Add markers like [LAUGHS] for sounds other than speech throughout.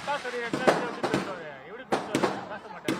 அட்டாசரி இடத்துல இருந்து எப்படி பேசுவாரு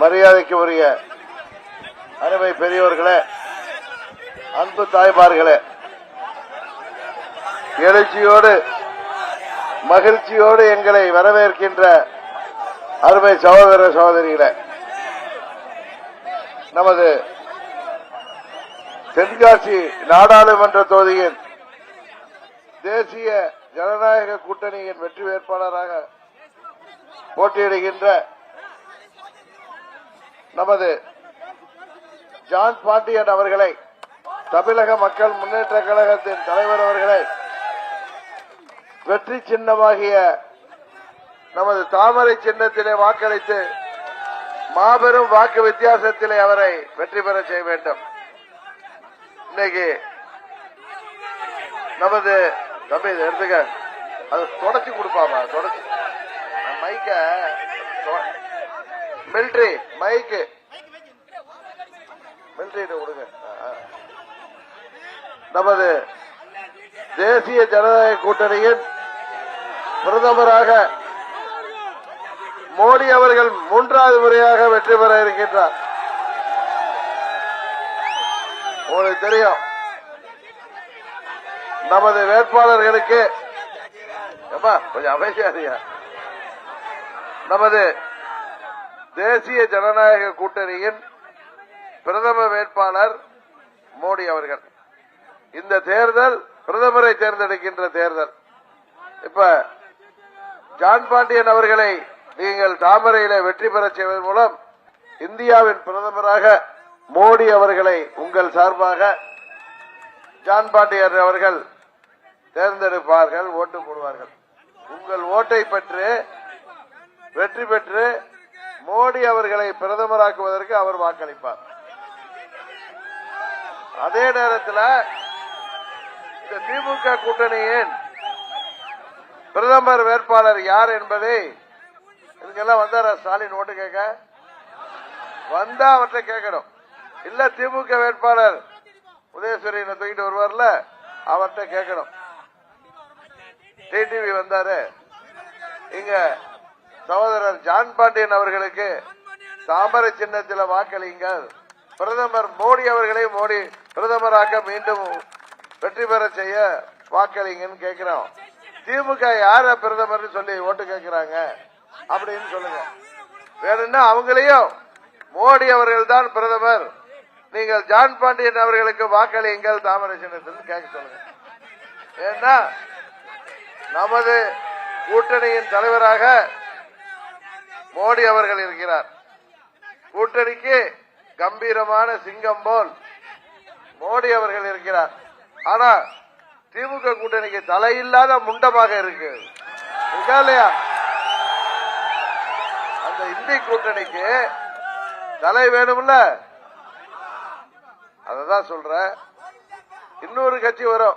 மரியாதைக்கு உரிய அருமை பெரியவர்களே அன்பு தாய்மார்களே எழுச்சியோடு மகிழ்ச்சியோடு எங்களை வரவேற்கின்ற அருமை சகோதர சகோதரிகளே நமது தென்காசி நாடாளுமன்ற தொகுதியின் தேசிய ஜனநாயக கூட்டணியின் வெற்றி வேட்பாளராக போட்டியிடுகின்ற நமது ஜான் பாண்டியன் அவர்களை தமிழக மக்கள் முன்னேற்ற கழகத்தின் தலைவர் அவர்களை வெற்றி சின்னமாகிய நமது தாமரை சின்னத்திலே வாக்களித்து மாபெரும் வாக்கு வித்தியாசத்திலே அவரை வெற்றி பெற செய்ய வேண்டும். இன்னைக்கு நமது தம்பி இதை எடுத்துக்க. அது தொடச்சி கொடுப்பாமா? தொடச்சி. மைக்க மிலிட்ரி மைக்கு மிலிட்ரி கொடுங்க நமது தேசிய ஜனநாயக கூட்டணியின் பிரதமராக மோடி அவர்கள் மூன்றாவது முறையாக வெற்றி பெற இருக்கின்றார். உங்களுக்கு தெரியும் நமது வேட்பாளர்களுக்கு ஏம்மா, கொஞ்சம் அமைதியாரியா நமது தேசிய ஜனநாயக கூட்டணியின் பிரதம வேட்பாளர் மோடி அவர்கள். இந்த தேர்தல் பிரதமரை தேர்ந்தெடுக்கின்ற தேர்தல். இப்ப ஜான் பாண்டியன் அவர்களை நீங்கள் தாமரையில வெற்றி பெறச் செய்வதன் மூலம் இந்தியாவின் பிரதமராக மோடி அவர்களை உங்கள் சார்பாக ஜான் பாண்டியன் அவர்கள் தேர்ந்தெடுப்பார்கள் ஓட்டு போடுவார்கள். உங்கள் ஓட்டை பெற்று வெற்றி பெற்று மோடி அவர்களை பிரதமராக்குவதற்கு அவர் வாக்களிப்பார். அதே நேரத்தில் இந்த திமுக கூட்டணியின் பிரதமர் வேட்பாளர் யார் என்பதை இதுக்கெல்லாம் வந்தாரா? ஸ்டாலின் ஓட்டு கேட்க? வந்தா அவர்கிட்ட கேட்கணும். இல்ல திமுக வேட்பாளர் உதயசூரியனை தூக்கிட்டு வருவார்ல அவர்கிட்ட கேட்கணும். டிடிவி வந்தாரு. இங்க சகோதரர் ஜான் பாண்டியன் அவர்களுக்கு தாமரை சின்னத்தில் வாக்களியுங்கள் பிரதமர் மோடி அவர்களை மோடி பிரதமராக்க மீண்டும் வெற்றி பெற செய்ய வாக்களிங்கன்னு கேட்கிறோம் திமுக யார பிரதமர்னு சொல்லி ஓட்டு கேட்கிறாங்க அப்படின்னு சொல்லுங்க. வேணும்னா அவங்களையும் மோடி அவர்கள் தான் பிரதமர். நீங்கள் ஜான் பாண்டியன் அவர்களுக்கு வாக்களியுங்கள் தாமரை சின்னத்தில் கேட்க சொல்லுங்க. ஏன்னா நமது கூட்டணியின் தலைவராக மோடி அவர்கள் இருக்கிறார். கூட்டணிக்கு கம்பீரமான சிங்கம் போல் மோடி அவர்கள் இருக்கிறார். ஆனா திமுக கூட்டணிக்கு தலையில்லாத முண்டமாக இருக்கு. இல்லையா? அந்த இந்தி கூட்டணிக்கு தலை வேணும்ல? அததான் சொல்ற இன்னொரு கட்சி வரும்.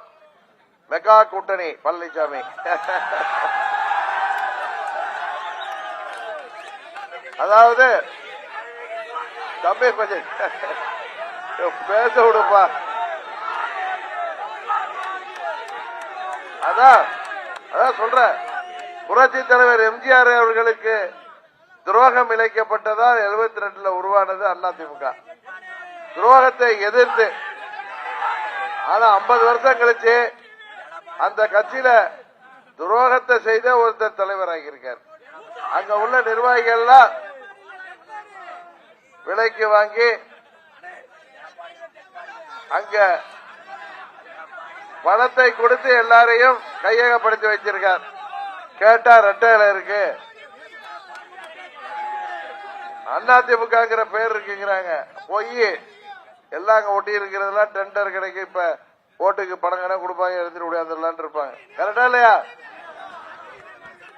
மெகா கூட்டணி பழனிசாமி [LAUGHS] அதாவது தம்பி கொஞ்சம் பேச விடுப்பா. அதான் அதான் சொல்ற புரட்சி தலைவர் எம்ஜிஆர் அவர்களுக்கு துரோகம் இழைக்கப்பட்டதால் 72 ரெண்டுல உருவானது அதிமுக. துரோகத்தை எதிர்த்து ஆனா 50 வருஷம் கழிச்சு அந்த கட்சியில துரோகத்தை செய்த ஒருத்தர் தலைவராகி இருக்கார் அங்க உள்ள நிர்வாகிகள்லாம் விலைக்கு வாங்கி அங்க பணத்தை கொடுத்து எல்லாரையும் கையகப்படுத்தி வச்சிருக்கார். கேட்டா ரெட்டையில இருக்கு. அதிமுகங்கிற பேர் இருக்குங்கிறாங்க. பொய் எல்லாம் அங்க ஒட்டி இருக்கிறதெல்லாம் டெண்டர் கிடைக்கும் இப்ப ஓட்டுக்கு பணம் கடை கொடுப்பாங்க எழுந்துட்டு உடையாந்துடலான் இருப்பாங்க. கரெக்டா இல்லையா?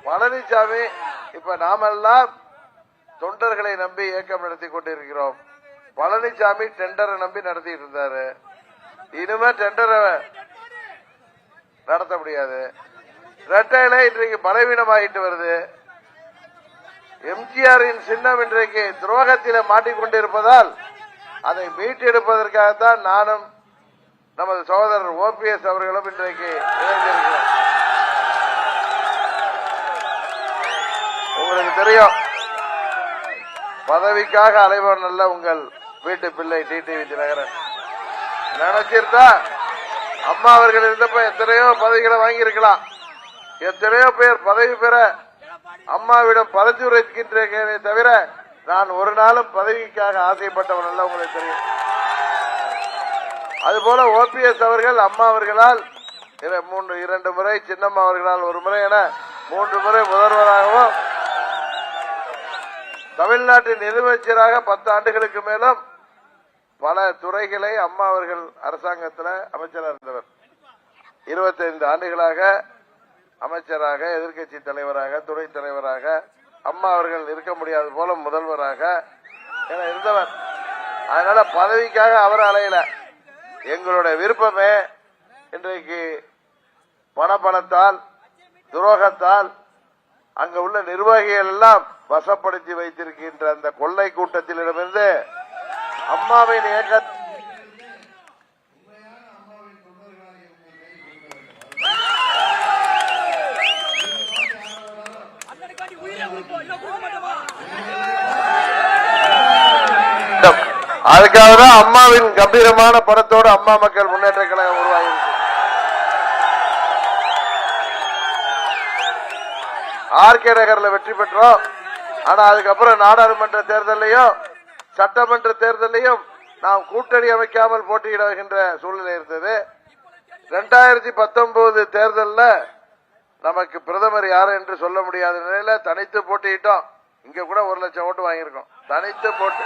பழனிசாமி இப்ப நாமெல்லாம் தொண்டர்களை நம்பி இயக்கம் நடத்தி கொண்டிருக்கிறோம். பழனிசாமி டெண்டரை நம்பி நடத்திட்டு இருந்தாரு இனிமே டெண்டரை நடத்த முடியாது. இரட்டையில இன்றைக்கு பலவீனமாகிட்டு வருது. எம்ஜிஆரின் சின்னம் இன்றைக்கு துரோகத்தில மாட்டிக்கொண்டிருப்பதால் அதை மீட்டெடுப்பதற்காகத்தான் நானும் நமது சகோதரர் ஓபிஎஸ் அவர்களும் இன்றைக்கு இணைந்திருக்கிறோம். உங்களுக்கு தெரியும் பதவிக்காக அலைபவன் அல்ல உங்கள் வீட்டு பிள்ளை டிடிவி தினகரன் நினைச்சிருந்தா அம்மா அவர்கள் இருந்தப்ப எத்தனையோ பதவிகளை வாங்கியிருக்கலாம். எத்தனையோ பேர் பதவி பெற அம்மாவிடம் பரிந்துரைக்கின்றேனே தவிர நான் ஒரு நாளும் பதவிக்காக ஆசைப்பட்டவன் அல்ல உங்களுக்கு தெரியும். அதுபோல ஓபிஎஸ் அவர்கள் அம்மா அவர்களால் மூன்று இரண்டு முறை சின்னம்மா அவர்களால் ஒரு முறை என மூன்று முறை முதல்வராகவும் தமிழ்நாட்டின் நிதியமைச்சராக பத்து ஆண்டுகளுக்கு மேலும் பல துறைகளை அம்மா அவர்கள் அரசாங்கத்தில் அமைச்சராக இருந்தவர். இருபத்தைந்து ஆண்டுகளாக அமைச்சராக எதிர்க்கட்சி தலைவராக துணைத் தலைவராக அம்மா அவர்கள் இருக்க முடியாது போல முதல்வராக என இருந்தவர். அதனால பதவிக்காக அவர் அலையில. எங்களுடைய விருப்பமே இன்றைக்கு பணப்பணத்தால் துரோகத்தால் அங்க உள்ள நிர்வாகிகள் எல்லாம் வசப்படுத்தி வைத்திருக்கின்ற அந்த கொள்ளை கூட்டத்திலிடமிருந்து அம்மாவின் இயக்க அதுக்காக தான் அம்மாவின் கம்பீரமான படத்தோடு அம்மா மக்கள் முன்னேற்ற கழகம் உருவாகியிருக்கு. ஆர்கே நகர்ல வெற்றி பெற்றோம். ஆனா அதுக்கப்புறம் நாடாளுமன்ற தேர்தலையும் சட்டமன்ற தேர்தலையும் நாம் கூட்டணி அமைக்காமல் போட்டியிடுகின்ற சூழ்நிலை இருந்தது. ரெண்டாயிரத்தி பத்தொன்பது தேர்தலில் நமக்கு பிரதமர் யார் என்று சொல்ல முடியாத நிலையில தனித்து போட்டியிட்டோம். இங்க கூட ஒரு லட்சம் ஓட்டு வாங்கியிருக்கோம். தனித்து போட்டு.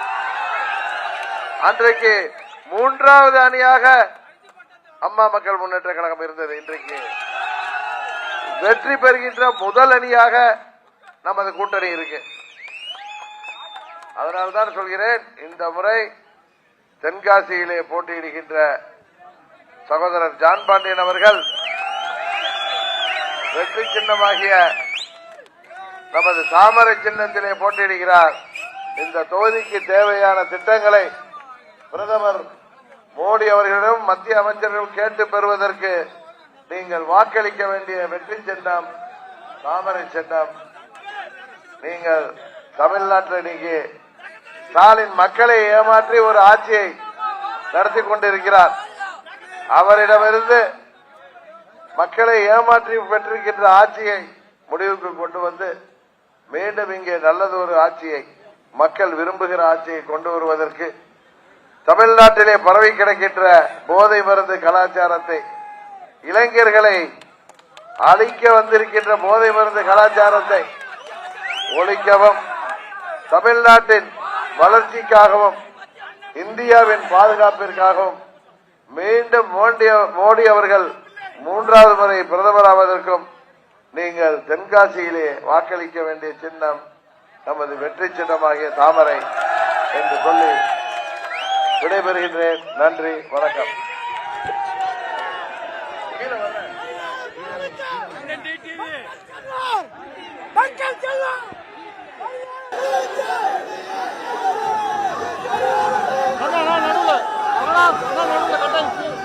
அன்றைக்கு மூன்றாவது அணியாக அம்மா மக்கள் முன்னேற்ற கழகம் இருந்தது. இன்றைக்கு வெற்றி பெறுகின்ற முதல் அணியாக நமது கூட்டணி இருக்கு. அதனால்தான் சொல்கிறேன் இந்த முறை தென்காசியிலே போட்டியிடுகின்ற சகோதரர் ஜான் பாண்டியன் அவர்கள் வெற்றி சின்னமாகிய நமது தாமரை சின்னத்திலே போட்டியிடுகிறார். இந்த தொகுதிக்கு தேவையான திட்டங்களை பிரதமர் மோடி அவர்களிடம் மத்திய அமைச்சர்கள் கேட்டு பெறுவதற்கு நீங்கள் வாக்களிக்க வேண்டிய வெற்றி சின்னம் தாமரை சின்னம் நீங்கள் தமிழ்நாட்டில் நீங்க ஸ்டாலின் மக்களை ஏமாற்றி ஒரு ஆட்சியை நடத்தி கொண்டிருக்கிறார். அவரிடமிருந்து மக்களை ஏமாற்றி பெற்றிருக்கின்ற ஆட்சியை முடிவுக்கு கொண்டு வந்து மீண்டும் இங்கே நல்லது ஒரு ஆட்சியை மக்கள் விரும்புகிற ஆட்சியை கொண்டு வருவதற்கு தமிழ்நாட்டிலே பரவி கிடக்கின்ற போதை மருந்து கலாச்சாரத்தை இளைஞர்களை அழிக்க வந்திருக்கின்ற போதை மருந்து கலாச்சாரத்தை ஒழிக்கவும் தமிழ்நாட்டின் வளர்ச்சிக்காகவும் இந்தியாவின் பாதுகாப்பிற்காகவும் மீண்டும் மோடி மோடி அவர்கள் மூன்றாவது முறை பிரதமராவதற்கும் நீங்கள் தென்காசியிலே வாக்களிக்க வேண்டிய சின்னம் நமது வெற்றி சின்னமாகிய தாமரை என்று சொல்லி விடைபெறுகின்றேன். நன்றி வணக்கம். மக்கள் செல்வம்! Vamos, vamos, vamos, levanta aí.